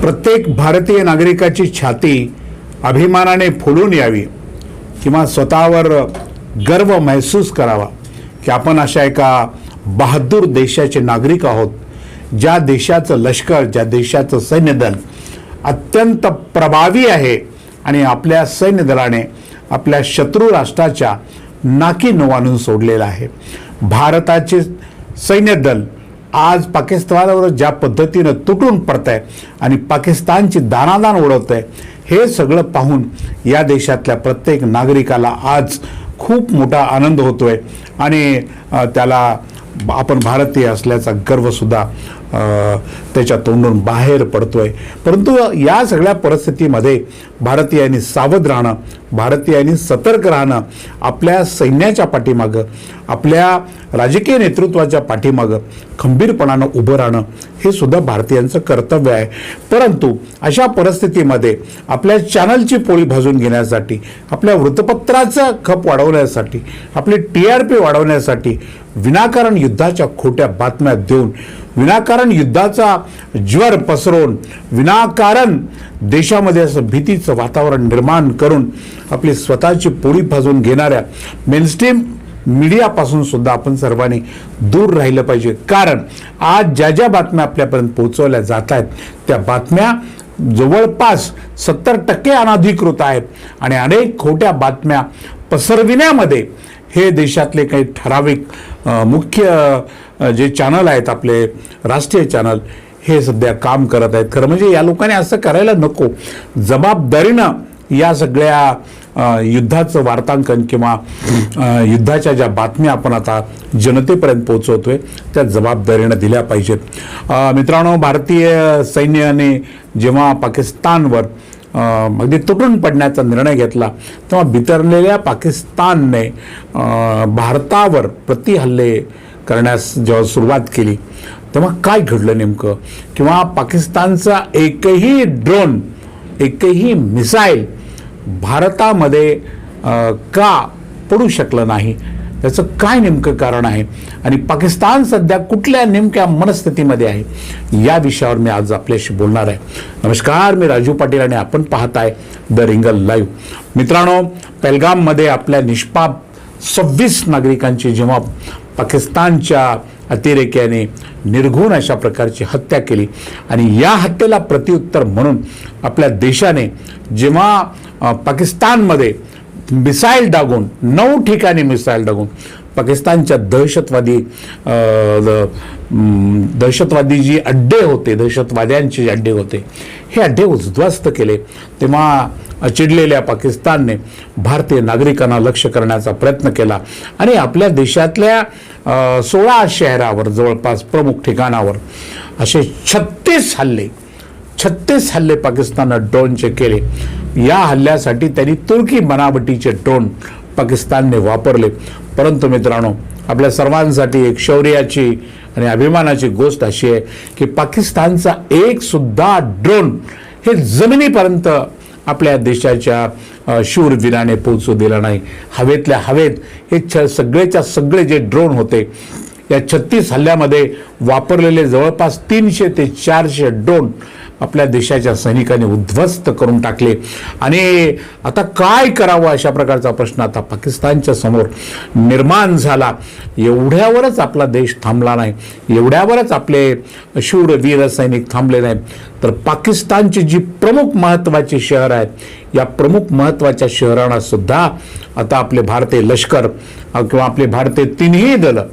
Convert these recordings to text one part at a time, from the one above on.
प्रत्येक भारतीय नागरिकाची छाती अभिमानाने फुलून यावी किंवा स्वतःवर गर्व महसूस करावा की आपण अशा एका बहादूर देशाचे नागरिक आहोत ज्या देशाचं लष्कर ज्या देशाचं सैन्यदल अत्यंत प्रभावी आहे आणि आपल्या सैन्यदलाने आपल्या शत्रू राष्ट्राच्या नाकी नऊ सोडलेलं आहे. भारताचे सैन्यदल आज पाकिस्तानावर ज्या पद्धतीनं तुटून पडत आहे आणि पाकिस्तानची दानादान ओढवत आहे हे सगळं पाहून या देशातल्या प्रत्येक नागरिकाला आज खूप मोठा आनंद होतोय. आणि त्याला आपण भारतीय असल्याचा गर्वसुद्धा त्याच्या तोंडून बाहेर पडतोय. परंतु या सगळ्या परिस्थितीमध्ये भारतीयांनी सावध राहणं भारतीयांनी सतर्क राहणं आपल्या सैन्याच्या पाठीमागं आपल्या राजकीय नेतृत्वाच्या पाठीमागं खंबीरपणानं उभं राहणं हे सुद्धा भारतीयांचं कर्तव्य आहे. परंतु अशा परिस्थितीमध्ये आपल्या चॅनलची पोळी भाजून घेण्यासाठी आपल्या वृत्तपत्राचा खप वाढवण्यासाठी आपली टी आर पी वाढवण्यासाठी विनाकारण युद्धाच्या खोट्या बातम्या देऊन विनाकारण युद्धाचा ज्वर पसरवून विनाकारण देशामध्ये असं भीतीचं वातावरण निर्माण करून आपली स्वतःची पोळी भाजून घेणाऱ्या मेनस्ट्रीम मीडियापासून सुद्धा आपण सर्वांनी दूर राहिलं पाहिजे. कारण आज ज्या ज्या बातम्या आपल्यापर्यंत पोहोचवल्या जात आहेत त्या बातम्या जवळपास सत्तर टक्के अनधिकृत आहेत. आणि अनेक खोट्या बातम्या पसरविण्यामध्ये हे देशातले काही ठराविक मुख्य जे चॅनल आहेत आपले राष्ट्रीय चॅनल हे सध्या काम करत आहेत. खरं म्हणजे या लोकांनी असं करायला नको. जबाबदारीनं या सगळ्या युद्धाचं वार्तांकन किंवा युद्धाच्या ज्या बातम्या आपण आता जनतेपर्यंत पोहोचवतोय त्या जबाबदारीनं दिल्या पाहिजेत. मित्रांनो भारतीय सैन्याने जेव्हा पाकिस्तानवर अगदी तुटून पडण्याचा निर्णय घेतला. तेव्हा बितरलेल्या पाकिस्तानने भारतावर प्रतिहल्ले करण्यास जेव्हा सुरुवात केली तेव्हा काय घडलं नेमकं? किंवा पाकिस्तानचा एकही ड्रोन एकही मिसाईल भारतामध्ये का पडू शकलं नाही? त्याचं काय नेमकं कारण आहे? आणि पाकिस्तान सध्या कुठल्या नेमक्या मनस्थितीमध्ये आहे? या विषयावर मी आज आपल्याशी बोलणार आहे. नमस्कार मी राजू पाटील आणि आपण पाहताय द रिंगल लाईव्ह. मित्रांनो पेलगाममध्ये आपल्या निष्पाप सव्वीस नागरिकांची जेव्हा पाकिस्तानच्या अतिरेक्याने निर्घुण अशा प्रकारची हत्या केली आणि या हत्येला प्रत्युत्तर म्हणून आपल्या देशाने जेव्हा पाकिस्तानमध्ये मिसाईल डागून नऊ ठिकाणी मिसाईल डागून पाकिस्तानच्या दहशतवादी दहशतवादी जी अड्डे होते दहशतवाद्यांचे जे अड्डे होते हे अड्डे उद्ध्वस्त केले. तेव्हा चिडलेल्या पाकिस्तानने भारतीय नागरिकांना लक्ष करण्याचा प्रयत्न केला. आणि आपल्या देशातल्या सोळा शहरावर जवळपास प्रमुख ठिकाणावर असे छत्तीस हल्ले छत्तीस हल्ले पाकिस्ताननं ड्रोनचे केले. या हल्ल्यासाठी त्यांनी तुर्की बनावटीचे ड्रोन पाकिस्तानने वापरले. परंतु मित्रांनो आपल्या सर्वांसाठी एक शौर्याची आणि अभिमानाची गोष्ट अशी आहे की पाकिस्तानचा एकसुद्धा ड्रोन हे जमिनीपर्यंत आपल्या देशाच्या शूरवीराने पोहोचू दिला नाही. हवेतल्या हवेत हे छ सगळेच्या सगळे जे ड्रोन होते या छत्तीस हल्ल्यामध्ये वापरलेले जवळपास तीनशे ते चारशे ड्रोन आपल्या देशाच्या सैनिकांनी उद्ध्वस्त करून टाकले. आणि आता काय करावं अशा प्रकारचा प्रश्न आता पाकिस्तानच्या समोर निर्माण झाला. एवढ्यावरच आपला देश थांबला नाही. एवढ्यावरच आपले शूर वीर सैनिक थांबले नाहीत. तर पाकिस्तानची जी प्रमुख महत्त्वाची शहर आहेत या प्रमुख महत्त्वाच्या शहरांना सुद्धा आता आपले भारतीय लष्कर किंवा आपले भारतीय तिन्ही दलं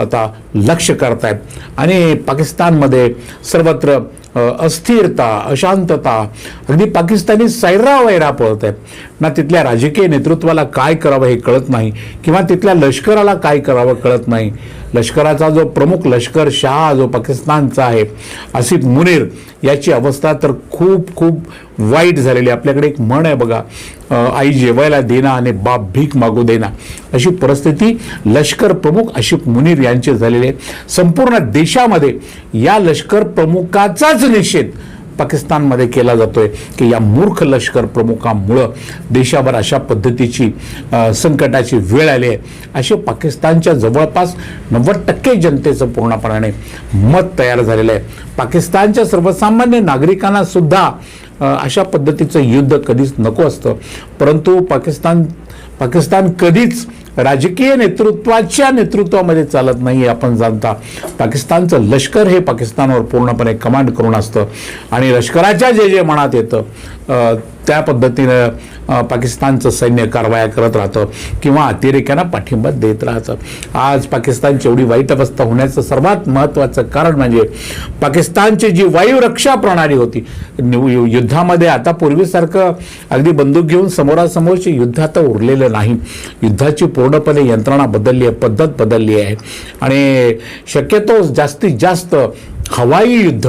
आता लक्ष करतायत. आणि पाकिस्तानमध्ये सर्वत्र अस्थिरता अशांतता अगदी पाकिस्तानी सैरा वैरा पळत आहेत ना तिथल्या राजकीय नेतृत्वाला काय करावं हे कळत नाही किंवा तिथल्या लष्कराला काय करावं कळत नाही. लष्कराचा जो प्रमुख लष्कर शहा जो पाकिस्तानचा आहे आसिफ मुनीर याची अवस्था तर खूप खूप वाईट झालेली आपल्याकडे एक म्हण आहे बघा आई जेवायला देना आणि बाप भीक मागू देना. अशी परिस्थिती लष्कर प्रमुख आशिफ मुनीर यांची झालेली आहे. संपूर्ण देशामध्ये या लष्कर प्रमुखाचाच निषेध पाकिस्तानमध्ये केला जातोय की या मूर्ख लष्कर प्रमुखामुळं देशावर अशा पद्धतीची संकटाची वेळ आली आहे. असे पाकिस्तानच्या जवळपास नव्वद टक्के जनतेचं पूर्णपणाने मत तयार झालेलं आहे. पाकिस्तानच्या सर्वसामान्य नागरिकांना सुद्धा अशा पद्धतीचं युद्ध कधीच नको असतं. परंतु पाकिस्तान पाकिस्तान कधीच राजकीय नेतृत्वाच्या नेतृत्वामध्ये चालत नाही आपण जाणता. पाकिस्तानचं लष्कर हे पाकिस्तानवर पूर्णपणे कमांड करून असतं. आणि लष्कराच्या जे जे मनात येतं त्या पद्धतीनं पाकिस्तानचं सैन्य कारवाया करत राहतं किंवा अतिरेक्यांना पाठिंबा देत राहतं. आज पाकिस्तानची एवढी वाईट अवस्था होण्याचं सर्वात महत्त्वाचं कारण म्हणजे पाकिस्तानची जी वायुरक्षा प्रणाली होती युद्धामध्ये आता पूर्वीसारखं अगदी बंदूक घेऊन समोरासमोरचे युद्ध आता उरलेलं नाही. युद्धाची पूर्णपणे यंत्रणा बदलली आहे पद्धत बदलली आहे. आणि शक्यतो जास्तीत जास्त हवाई युद्ध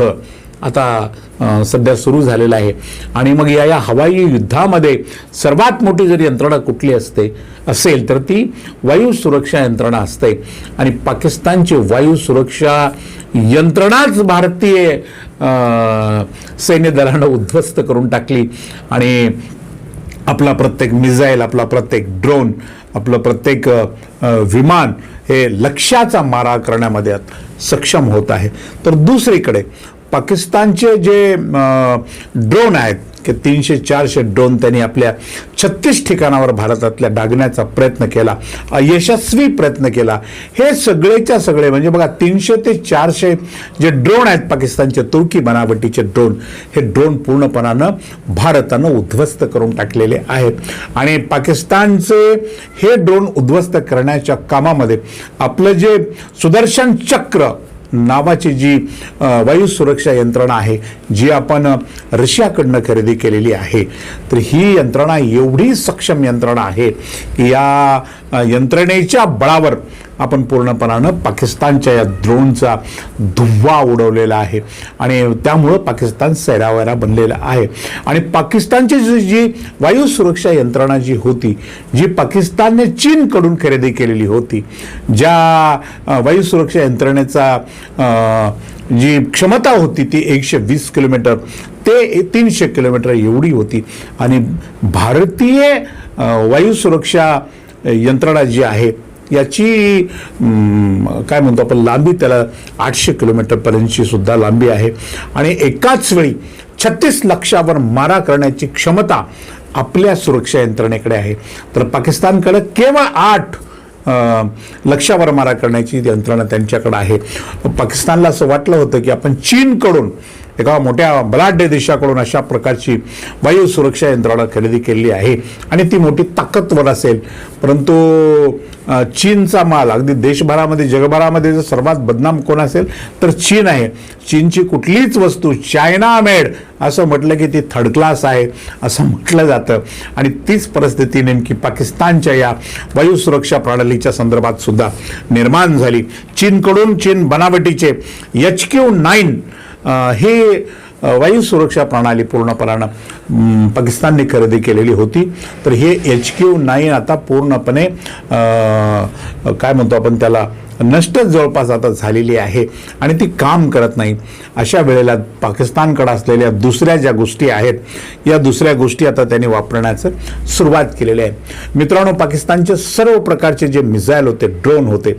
आता सध्या सुरू झालेलं आहे. आणि मग या या हवाई युद्धामध्ये सर्वात मोठी जर यंत्रणा कुठली असते असेल तर ती वायू सुरक्षा यंत्रणा असते. आणि पाकिस्तानची वायू सुरक्षा यंत्रणाच भारतीय सैन्य दलानं उद्ध्वस्त करून टाकली. आणि आपला प्रत्येक मिझाईल आपला प्रत्येक ड्रोन आपलं प्रत्येक विमान हे लक्ष्याचा मारा करण्यामध्ये सक्षम होत आहे. तर दुसरीकडे पाकिस्तानचे जे ड्रोन आहेत की तीनशे चारशे ड्रोन त्यांनी आपल्या छत्तीस ठिकाणावर भारतातल्या डागण्याचा प्रयत्न केला यशस्वी प्रयत्न केला. हे सगळेच्या सगळे म्हणजे बघा तीनशे ते चारशे जे ड्रोन आहेत पाकिस्तानचे तुर्की बनावटीचे ड्रोन हे ड्रोन पूर्णपणानं भारतानं उद्ध्वस्त करून टाकलेले आहेत. आणि पाकिस्तानचे हे ड्रोन उद्ध्वस्त करण्याच्या कामामध्ये आपलं जे सुदर्शन चक्र नावाची जी वायू सुरक्षा यंत्रणा आहे जी आपण रशियाकडनं खरेदी केलेली आहे तर ही यंत्रणा एवढी सक्षम यंत्रणा आहे की या यंत्रणेच्या बळावर आपण पूर्णपणानं पाकिस्तानच्या या ड्रोनचा धुव्वा उडवलेला आहे. आणि त्यामुळं पाकिस्तान सैरावैरा बनलेला आहे. आणि पाकिस्तानची जी जी वायू सुरक्षा यंत्रणा जी होती जी पाकिस्तानने चीनकडून खरेदी केलेली होती ज्या वायू सुरक्षा यंत्रणेचा जी क्षमता होती ती एकशे वीस किलोमीटर ते तीनशे किलोमीटर एवढी होती. आणि भारतीय वायू सुरक्षा यंत्रणा जी आहे याची काय म्हणतो आपण लांबी त्याला आठशे किलोमीटरपर्यंतची सुद्धा लांबी आहे. आणि एकाच वेळी छत्तीस लक्षावर मारा करण्याची क्षमता आपल्या सुरक्षा यंत्रणेकडे आहे. तर पाकिस्तानकडे केवळ आठ लक्षावर मारा करण्याची यंत्रणा त्यांच्याकडे आहे. पाकिस्तानला असं वाटलं होतं की आपण चीनकडून एका मोठ्या बलाढ्य देशाकडून अशा प्रकारची वायू सुरक्षा यंत्रणा खरेदी केलेली आहे. आणि ती मोठी ताकदवर असेल. परंतु चीनचा माल अगदी देशभरामध्ये जगभरामध्ये जर सर्वात बदनाम कोण असेल तर चीन आहे. चीनची कुठलीच वस्तू चायना मेड असं म्हटलं की ती थर्ड क्लास आहे असं म्हटलं जातं. आणि तीच परिस्थिती नेमकी पाकिस्तानच्या या वायू सुरक्षा प्रणालीच्या संदर्भात सुद्धा निर्माण झाली. चीनकडून चीन बनावटीचे एच क्यू नाईन हे वायू सुरक्षा प्रणाली पूर्णपणानं पाकिस्तानने खरेदी केलेली होती तर हे एच क्यू नाईन आता पूर्णपणे काय म्हणतो आपण त्याला नष्टच जवळपास आता झालेली आहे आणि ती काम करत नाही. अशा वेळेला पाकिस्तानकडे असलेल्या दुसऱ्या ज्या गोष्टी आहेत या दुसऱ्या गोष्टी आता त्यांनी वापरण्याचं सुरुवात केलेली आहे. मित्रांनो पाकिस्तानचे सर्व प्रकारचे जे मिझाईल होते ड्रोन होते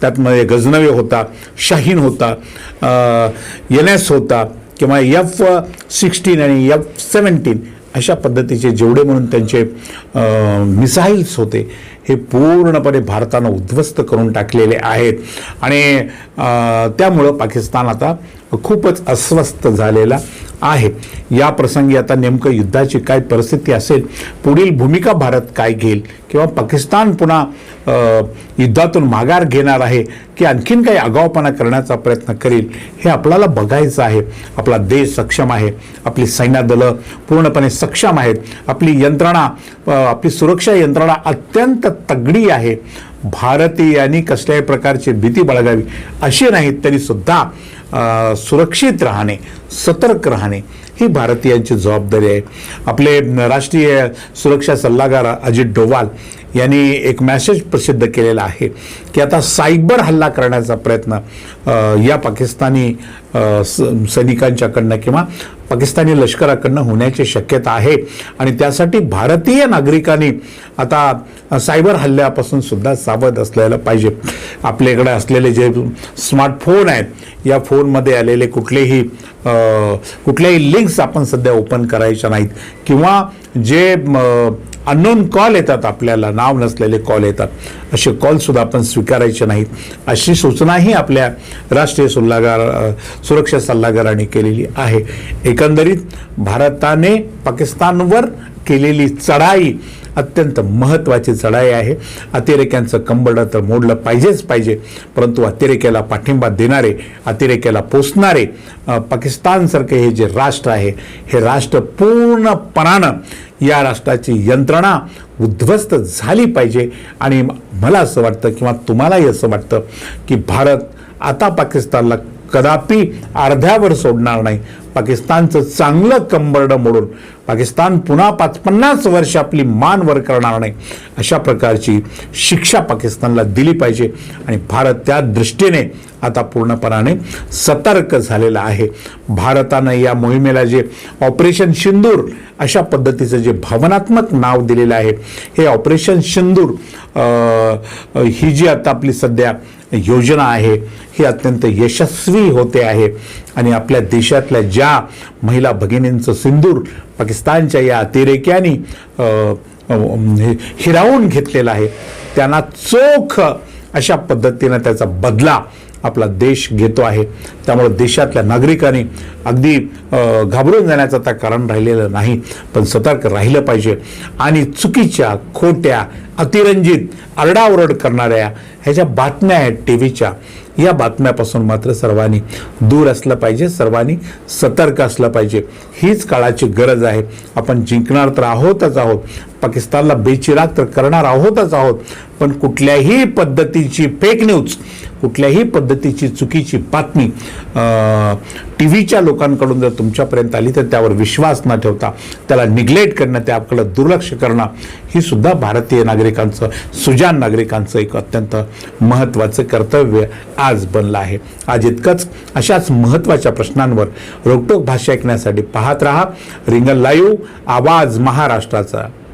त्यातमध्ये गजनवे होता शाहीन होता एन एस होता किंवा एफ सिक्स्टीन आणि एफ सेवन्टीन अशा पद्धतीचे जेवढे म्हणून त्यांचे मिसाईल्स होते हे पूर्णपणे भारतानं उद्ध्वस्त करून टाकलेले आहेत. आणि त्यामुळं पाकिस्तान आता खूपच अस्वस्थ झालेला आहे. या प्रसंगी आता नेमकं युद्धाची काय परिस्थिती असेल पुढील भूमिका भारत काय घेईल किंवा पाकिस्तान पुन्हा युद्धातून माघार घेणार आहे की आणखीन काही आगाऊपणा करण्याचा प्रयत्न करेल हे आपल्याला बघायचं आहे. आपला देश सक्षम आहे आपली सैन्यदलं पूर्णपणे सक्षम आहेत आपली यंत्रणा आपली सुरक्षा यंत्रणा अत्यंत तगडी आहे. भारतीयांनी कसल्याही प्रकारची भीती बाळगावी अशी नाही तरीसुद्धा सुरक्षित राहणे सतर्क राहणे ही भारतीयांची जबाबदारी आहे. आपले राष्ट्रीय सुरक्षा सल्लागार अजित डोवाल यांनी एक मॅसेज प्रसिद्ध केलेला आहे की आता सायबर हल्ला करण्याचा प्रयत्न या पाकिस्तानी स- सैनिकांच्याकडनं किंवा पाकिस्तानी लष्कराकडनं होण्याची शक्यता आहे. आणि त्यासाठी भारतीय नागरिकांनी आता सायबर हल्ल्यापासून सुद्धा सावध असलेलं पाहिजे. आपल्याकडे असलेले जे स्मार्टफोन आहेत या फोनमध्ये आलेले कुठलेही कुठल्याही लिंक्स आपण सध्या ओपन करायच्या नाहीत. किंवा जे अननोन कॉल येतात आपल्याला नाव नसलेले कॉल येतात. असे कॉलसुद्धा आपण स्वीकारायचे नाहीत. अशी सूचनाही आपल्या राष्ट्रीय सल्लागार सुरक्षा सल्लागारांनी केलेली आहे. एकंदरीत भारताने पाकिस्तानवर केलेली चढाई अत्यंत महत्त्वाची चढाई आहे. अतिरेक्यांचं कंबरडं तर मोडलं पाहिजेच पाहिजे. परंतु अतिरेक्याला पाठिंबा देणारे अतिरेक्याला पोचणारे पाकिस्तानसारखे हे जे राष्ट्र आहे हे राष्ट्र पूर्णपणानं या राष्ट्राची यंत्रणा उद्ध्वस्त झाली पाहिजे. आणि मला असं वाटतं किंवा तुम्हालाही असं वाटतं की भारत आता पाकिस्तानला कदापि अर्ध्यावर सोडणार नाही. पाकिस्तानचं चांगलं कंबरडं मोडून पाकिस्तान पुन्हा पाच पन्नास वर्ष आपली मान वर करणार नाही अशा प्रकारची शिक्षा पाकिस्तानला दिली पाहिजे. आणि भारत त्या दृष्टीने आता पूर्णपणाने सतर्क झालेला आहे. भारतानं या मोहिमेला जे ऑपरेशन सिंदूर अशा पद्धतीचं जे भावनात्मक नाव दिलेलं आहे हे ऑपरेशन सिंदूर ही जी आता आपली सध्या योजना आहे ही अत्यंत यशस्वी होते आहे. आणि आपल्या देशातल्या ज्या महिला भगिनींचं सिंदूर पाकिस्तानच्या या अतिरेक्यांनी हिरावून घेतलेला आहे त्यांना चोख अशा पद्धतीनं त्याचा बदला आपला देश घेतो आहे. त्यामुळे देशातल्या नागरिकांनी अगदी घाबरून जाण्याचं आता कारण राहिलेलं नाही पण सतर्क राहिलं पाहिजे. आणि चुकीच्या खोट्या अतिरंजित आरडाओरड करणाऱ्या ह्याच्या बातम्या आहेत टी व्हीच्या या बातम्यापासून मात्र सर्वांनी दूर असलं पाहिजे सर्वांनी सतर्क असलं पाहिजे. हीच काळाची गरज आहे. आपण जिंकणार तर आहोतच आहोत. पाकिस्तानला बेचिराग तर करणार आहोतच आहोत. पण कुठल्याही पद्धतीची फेक न्यूज कुठल्याही पद्धतीची चुकीची बातमी टी व्हीच्या लोकांकडून जर तुमच्यापर्यंत आली तर त्यावर विश्वास न ठेवता त्याला निग्लेक्ट करणं त्याकडे दुर्लक्ष करणं ही सुद्धा भारतीय नागरिकांचं सुजान नागरिकांचं एक अत्यंत महत्त्वाचं कर्तव्य आज बनलं आहे. आज इतकंच अशाच महत्त्वाच्या प्रश्नांवर रोकटोक भाषा ऐकण्यासाठी पाहत राहा. रिंगल लाईव्ह आवाज महाराष्ट्राचा.